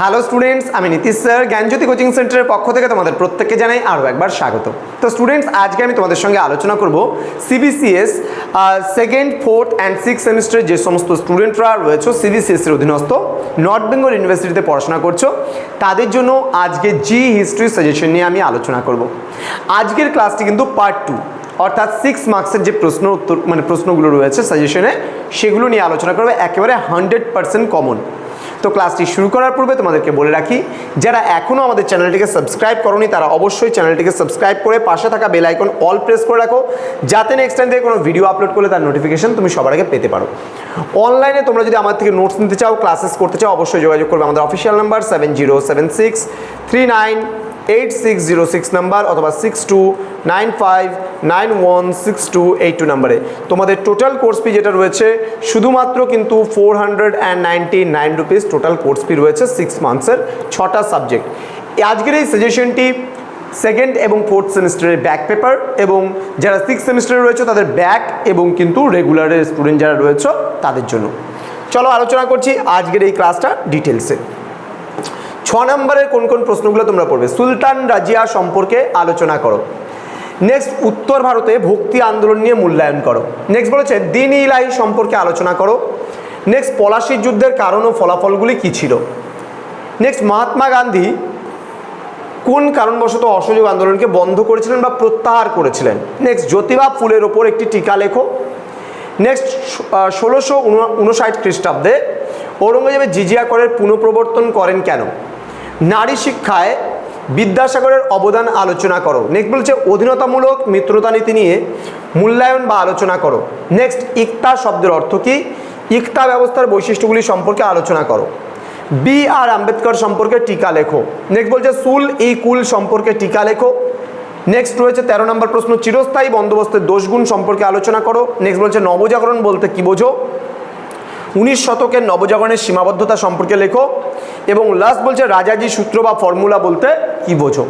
Hello students আমি Nitish sir. জ্ঞানজ্যোতি coaching সেন্টারের পক্ষ থেকে তোমাদের প্রত্যেককে জানাই আরও একবার স্বাগত তো স্টুডেন্টস আজকে আমি তোমাদের সঙ্গে আলোচনা করব CBCS second fourth and six সেমিস্টারের যে সমস্ত স্টুডেন্টরা রয়েছে সিবিসিএসের অধীনস্থ নর্থ বেঙ্গল ইউনিভার্সিটিতে পড়াশোনা করছ। তাদের জন্য আজকে জি হিস্ট্রি সাজেশন নিয়ে আমি আলোচনা করব। আজকের ক্লাসটি কিন্তু পার্ট টু অর্থাৎ সিক্স মার্কসের যে প্রশ্ন উত্তর মানে প্রশ্নগুলো রয়েছে সাজেশনে সেগুলো নিয়ে আলোচনা করবে। একেবারে হান্ড্রেড পার্সেন্ট কমন তো ক্লাসটি শুরু করার পূর্বে তোমাদেরকে বলে রাখি, যারা এখনও আমাদের চ্যানেলটিকে সাবস্ক্রাইব করনি, তারা অবশ্যই চ্যানেলটিকে সাবস্ক্রাইব করে পাশে থাকা বেল আইকন অল প্রেস করে রাখো, যাতে নেক্সট টাইম থেকে কোনো ভিডিও আপলোড করলে তার নোটিফিকেশন তুমি সবার আগে পেতে পারো। অনলাইনে তোমরা যদি আমার থেকে নোটস নিতে চাও ক্লাসেস করতে চাও, অবশ্যই যোগাযোগ করবে আমাদের official number seven zero seven six three nine eight six zero six number অথবা six two nine five nine one six two eight two নাম্বারে। তোমাদের টোটাল কোর্স ফি যেটা রয়েছে, শুধুমাত্র কিন্তু four hundred and ninety nine rupees total course fee রয়েছে six মান্থসের ছটা subject আজকের এই সাজেশনটি সেকেন্ড এবং ফোর্থ সেমিস্টারের ব্যাক পেপার এবং যারা সিক্স সেমিস্টারে রয়েছে, তাদের ব্যাক এবং কিন্তু রেগুলারের স্টুডেন্ট যারা রয়েছে, তাদের জন্য। চলো আলোচনা করছি আজকের এই ক্লাসটা ডিটেলসে ছ নম্বরের কোন কোন প্রশ্নগুলো তোমরা পড়বে? সুলতান রাজিয়া সম্পর্কে আলোচনা করো। নেক্সট উত্তর ভারতে ভক্তি আন্দোলন নিয়ে মূল্যায়ন করো। নেক্সট বলেছে, দিন ইলাহি সম্পর্কে আলোচনা করো। নেক্সট পলাশির যুদ্ধের কারণ ও ফলাফলগুলি কী ছিল? নেক্সট মহাত্মা গান্ধী কোন কারণবশত অসহযোগ আন্দোলনকে বন্ধ করেছিলেন বা প্রত্যাহার করেছিলেন? নেক্সট জ্যোতিবা ফুলের ওপর একটি টিকা লেখো। নেক্সট ষোলোশো উনষাট খ্রিস্টাব্দে ঔরঙ্গজেবের জিজিয়া করের পুনঃপ্রবর্তন করেন কেন? নারী শিক্ষায় বিদ্যাসাগরের অবদান আলোচনা করো। নেক্সট বলছে, অধীনতামূলক মিত্রতা নীতি নিয়ে মূল্যায়ন বা আলোচনা করো। নেক্সট ইকতা শব্দের অর্থ কী? ইকতা ব্যবস্থার বৈশিষ্ট্যগুলি সম্পর্কে আলোচনা করো। বি আর আম্বেদকর সম্পর্কে টিকা লেখো। নেক্সট বলছে, সুল ই কুল সম্পর্কে টিকা লেখো। নেক্সট রয়েছে, তেরো নম্বর প্রশ্ন, চিরস্থায়ী বন্দোবস্তের দোষগুণ সম্পর্কে আলোচনা করো। নেক্সট বলছে, নবজাগরণ বলতে কি বোঝো? উনিশ শতকের নবজাগরণের সীমাবদ্ধতা সম্পর্কে লেখো। এবং লাস্ট বলছে, রাজাজি সূত্র বা ফর্মুলা বলতে কি বোঝো?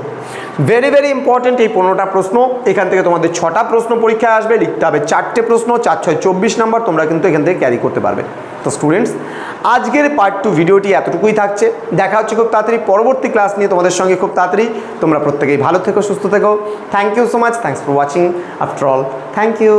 ভেরি ভেরি ইম্পর্টেন্ট এই পনেরোটা প্রশ্ন। এখান থেকে তোমাদের ছটা প্রশ্ন পরীক্ষায় আসবে, লিখতে হবে চারটে প্রশ্ন, চার, ছয়, চব্বিশ নাম্বার, তোমরা কিন্তু এখান থেকে ক্যারি করতে পারবে। তো স্টুডেন্টস আজকের পার্ট টু ভিডিওটি এতটুকুই থাকছে। দেখা হচ্ছে খুব তাড়াতাড়ি, পরবর্তী ক্লাস নিয়ে তোমাদের সঙ্গে খুব তাড়াতাড়ি। তোমরা প্রত্যেকেই ভালো থেকো, সুস্থ থেকো। Thank you so much thanks for watching after all thank you